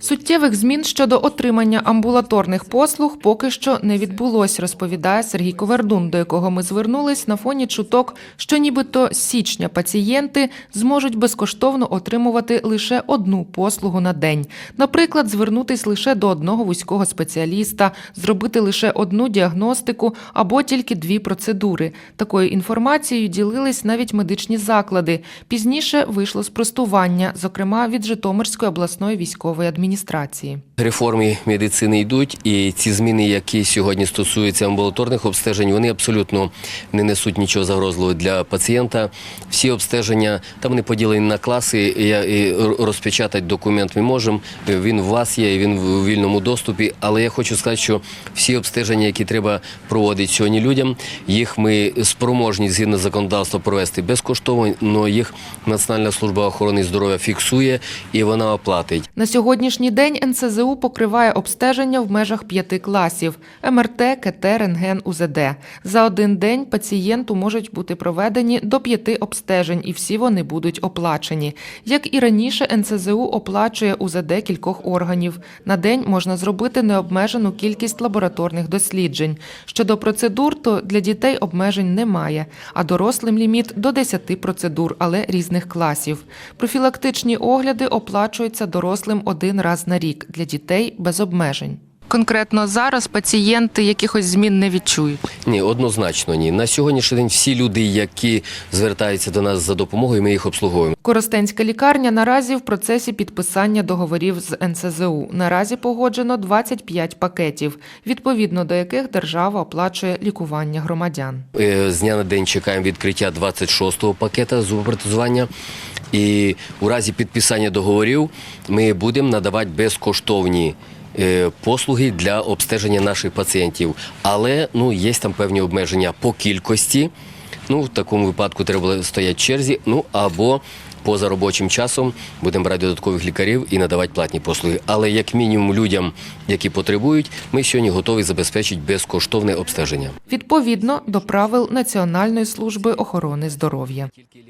Суттєвих змін щодо отримання амбулаторних послуг поки що не відбулось, розповідає Сергій Ковердун, до якого ми звернулись на фоні чуток, що нібито з січня пацієнти зможуть безкоштовно отримувати лише одну послугу на день. Наприклад, звернутись лише до одного вузького спеціаліста, зробити лише одну діагностику або тільки дві процедури. Такою інформацією ділились навіть медичні заклади. Пізніше вийшло спростування, зокрема від Житомирської обласної військової адміністрації адміністрації. Реформи медицини йдуть, і ці зміни, які сьогодні стосуються амбулаторних обстежень, вони абсолютно не несуть нічого загрозливого для пацієнта. Всі обстеження там вони поділені на класи. І розпечатати документ ми можемо. Він у вас є, він в вільному доступі. Але я хочу сказати, що всі обстеження, які треба проводити сьогодні людям, їх ми спроможні згідно законодавства провести безкоштовно, але їх Національна служба охорони здоров'я фіксує і вона оплатить. На сьогоднішній день НСЗУ покриває обстеження в межах п'яти класів: МРТ, КТ, рентген, УЗД. За один день пацієнту можуть бути проведені до п'яти обстежень, і всі вони будуть оплачені. Як і раніше, НСЗУ оплачує УЗД кількох органів. На день можна зробити необмежену кількість лабораторних досліджень. Щодо процедур, то для дітей обмежень немає, а дорослим ліміт до 10 процедур, але різних класів. Профілактичні огляди оплачуються дорослим один раз на рік, для дітей без обмежень. Конкретно зараз пацієнти якихось змін не відчують. Ні, однозначно ні. На сьогоднішній день всі люди, які звертаються до нас за допомогою, ми їх обслуговуємо. Коростенська лікарня наразі в процесі підписання договорів з НСЗУ. Наразі погоджено 25 пакетів, відповідно до яких держава оплачує лікування громадян. Е, З дня на день чекаємо відкриття 26-го пакета зубопротезування. І у разі підписання договорів ми будемо надавати безкоштовні послуги для обстеження наших пацієнтів. Але ну, є там певні обмеження по кількості. Ну, в такому випадку треба стояти в черзі, ну або поза робочим часом будемо брати додаткових лікарів і надавати платні послуги. Але як мінімум людям, які потребують, ми сьогодні готові забезпечити безкоштовне обстеження. Відповідно до правил Національної служби охорони здоров'я.